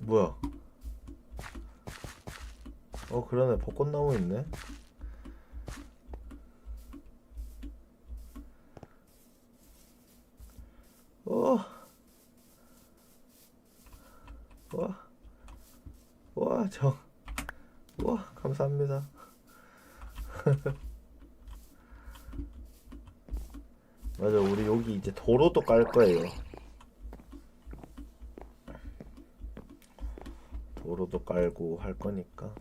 뭐야? 어 그러네 벚꽃나무 있네. 어. 와. 와, 정. 와, 감사합니다. 맞아, 우리 여기 이제 도로도 깔 거예요. 도로도 깔고 할 거니까.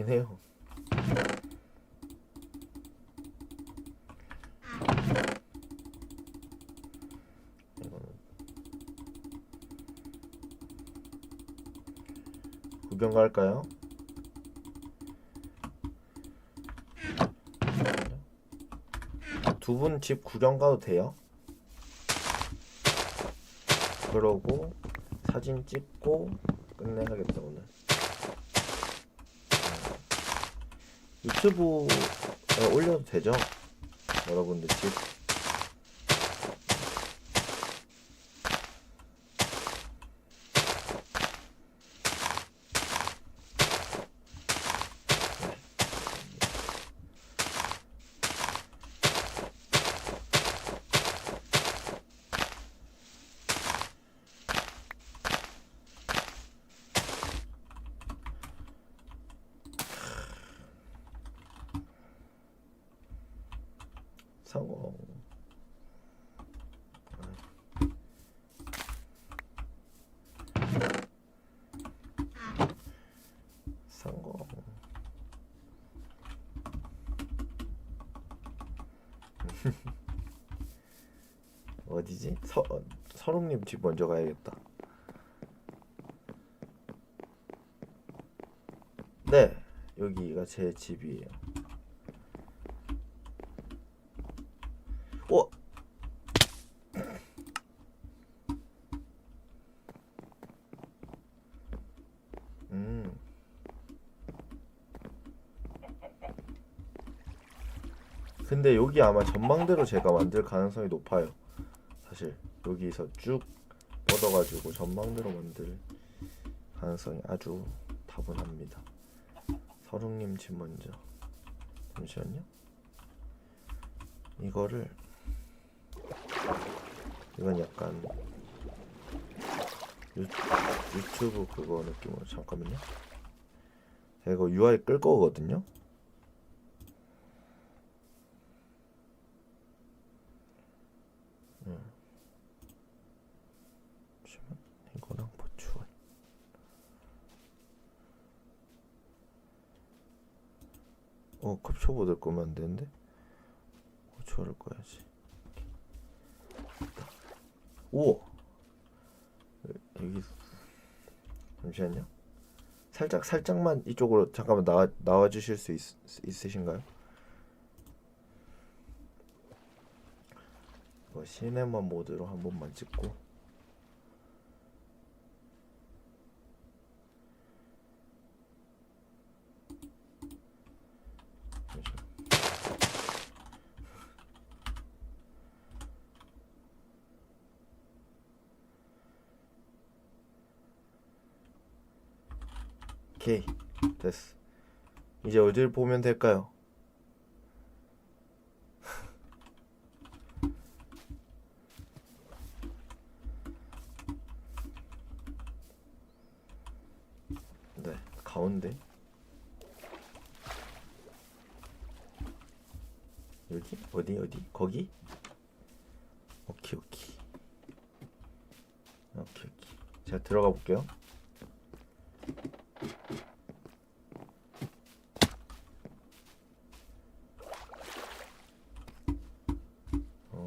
맞긴 해요. 구경 갈까요? 두 분 집 구경 가도 돼요? 그러고 사진 찍고 끝내야겠다 오늘. 유튜브에 올려도 되죠? 여러분들 집 성공. 성공. 어디지? 서 어, 서롱님 집 먼저 가야겠다. 네, 여기가 제 집이에요. 어? 음. 근데 여기 아마 전망대로 제가 만들 가능성이 높아요. 사실 여기서 쭉 뻗어가지고 전망대로 만들 가능성이 아주 다분합니다. 서릉님 집 먼저. 잠시만요. 이거를 이건 약간 유, 유튜브 그거 느낌으로 잠깐만요. 제가 이거 UI 끌 거거든요. 음. 잠시만 이거랑 보충. 어 급초보들 거면 안 되는데. 고초를 꺼야지. 오 여기 잠시만요. 살짝 살짝만 이쪽으로 잠깐만 나와 나와 주실 수 있, 있으신가요? 뭐 시네마 모드로 한 번만 찍고 잠시만. 오케이. 됐어. 이제 어딜 보면 될까요? 네 가운데. 여기? 어디 어디? 거기? 오케이 오케이. 오케이 오케이. 제가 들어가 볼게요 어...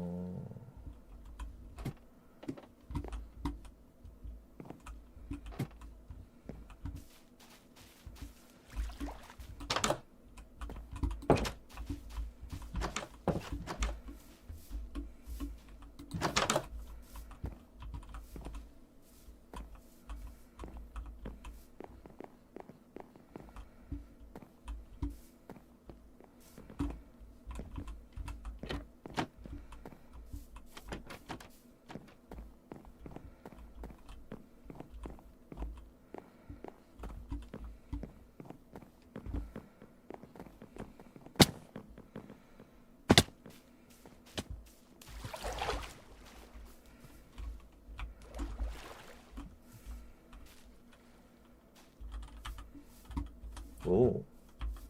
오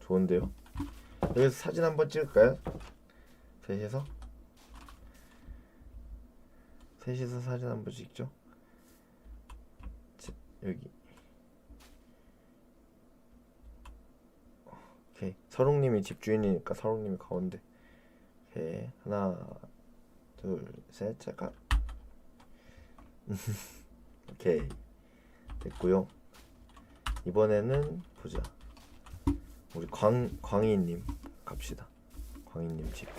좋은데요? 여기서 사진 한번 찍을까요? 셋이서 셋이서 사진 한번 찍죠. 자, 여기 오케이 서롱님이 집주인이니까 서롱님이 가운데 오케이 하나 둘셋 잠깐 오케이 됐고요. 이번에는 보자. 우리 광 광희님 갑시다. 광희님 집.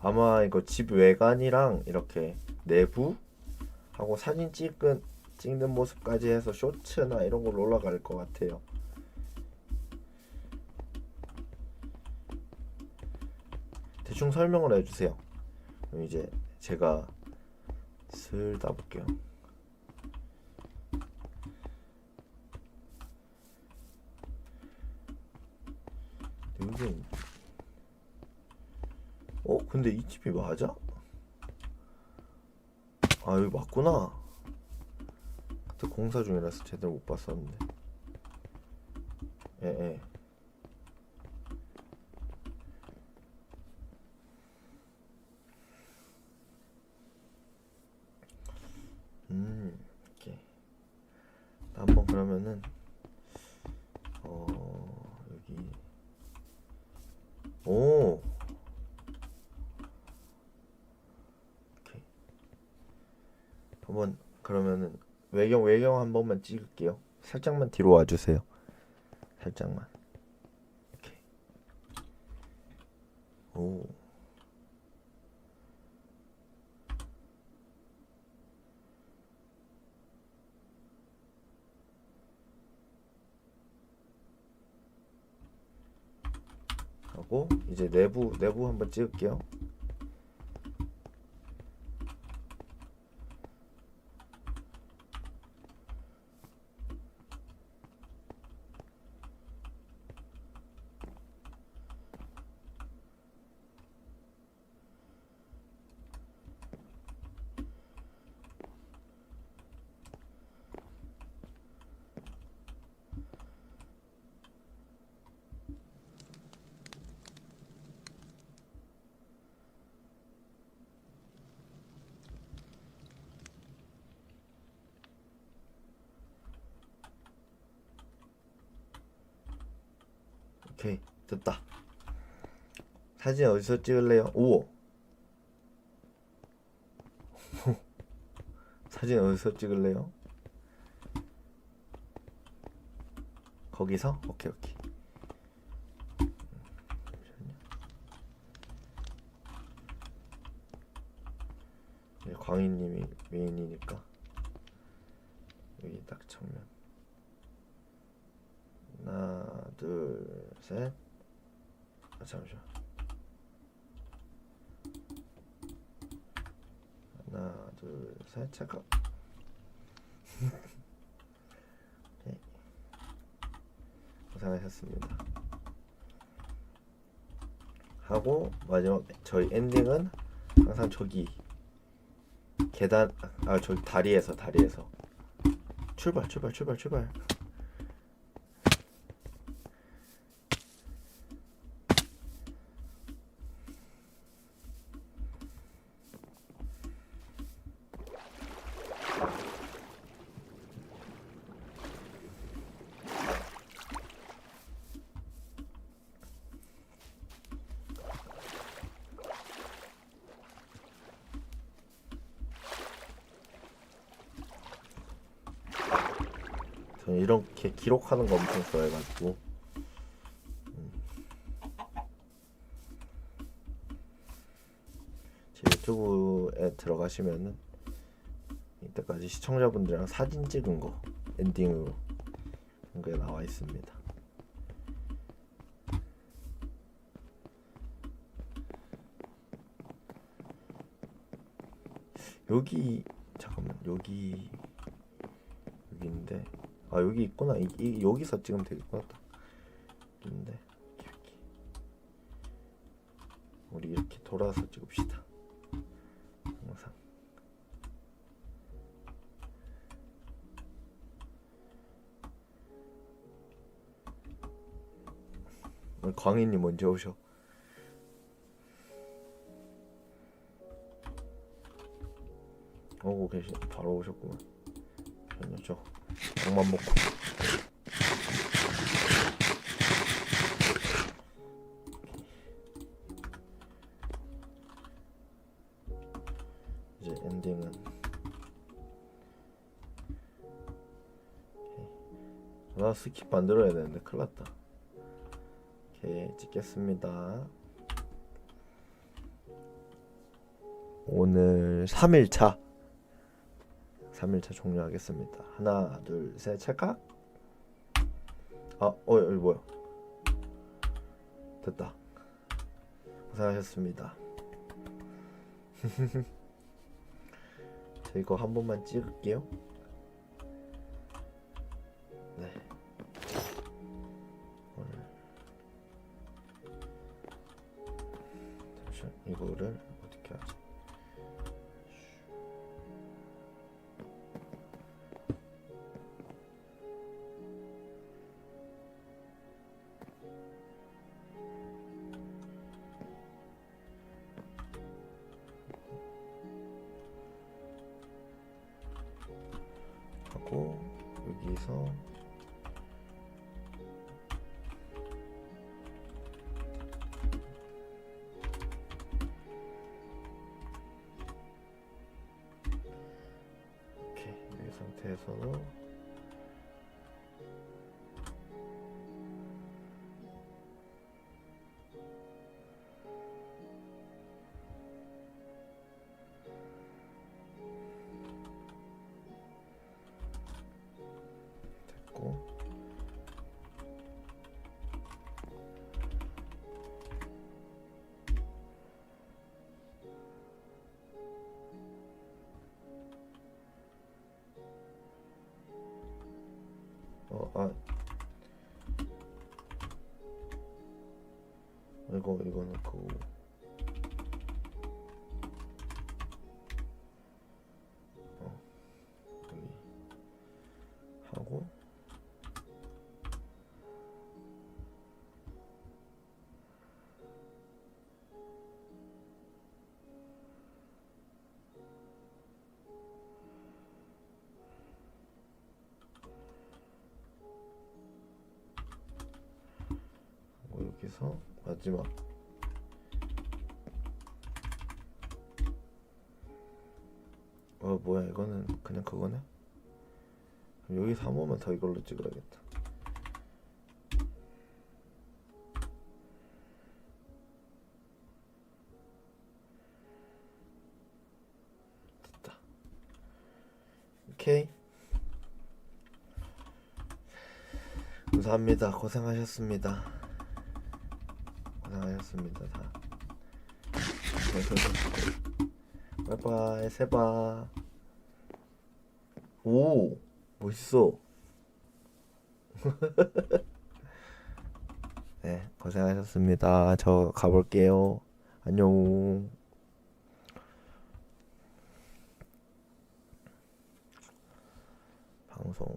아마 이거 집 외관이랑 이렇게 내부 하고 사진 찍은 찍는 모습까지 해서 쇼츠나 이런 걸로 올라갈 것 같아요. 대충 설명을 해주세요. 이제 제가 슬 따볼게요. 여기 어 근데 이 집이 맞아? 아 여기 맞구나. 그때 공사 중이라서 제대로 못 봤었는데. 예 예. 음, 이렇게 그러면은 어 여기 오 오케이 한번 그러면은 외경 외경 한 번만 찍을게요. 살짝만 뒤로 와주세요. 살짝만. 오케이. 오. 하고 이제 내부 내부 한번 찍을게요. 오케이 됐다. 사진 어디서 찍을래요? 오. 사진 어디서 찍을래요? 거기서? 오케이 오케이. 광희님이 메인이니까 여기 딱 정면. 하나, 둘, 셋. 아, 잠시만. 하나, 둘, 셋. 잠깐. 네. 고생하셨습니다. 하고 마지막 저희 엔딩은 항상 저기 계단 아 저기 다리에서 다리에서 출발 출발 출발 출발 이렇게 기록하는 거 엄청 좋아해가지고 음. 제 유튜브에 들어가시면은 이때까지 시청자분들이랑 사진 찍은 거 엔딩으로 그런 게 나와 있습니다. 여기 잠깐만 여기 여기인데 아 여기 있구나. 이, 이 여기서 찍으면 되겠구나 딱. 있는데 이렇게. 우리 이렇게 돌아서 찍읍시다. 오늘 광희님 언제 오셔? 오고 계시 바로 오셨구만. 아니요. 저 약만 먹고. 이제 엔딩은. 나 스킵 만들어야 되는데 큰일 났다. 오케이 찍겠습니다. 오늘 3일차 3일차 종료하겠습니다. 하나, 둘, 셋, 찰칵. 아, 어, 여기 뭐야? 됐다. 고생하셨습니다. 저 이거 한 번만 찍을게요. 여기서 이렇게 이 상태에서 어, 아 이거 이거는 그 여기서 마지막. 어 뭐야 이거는 그냥 그거네? 여기서 한 번만 더 이걸로 찍어야겠다. 됐다. 오케이. 감사합니다. 고생하셨습니다 고생하셨습니다 다. 바이바이 세바 오 멋있어. 네 고생하셨습니다. 저 가볼게요. 안녕. 방송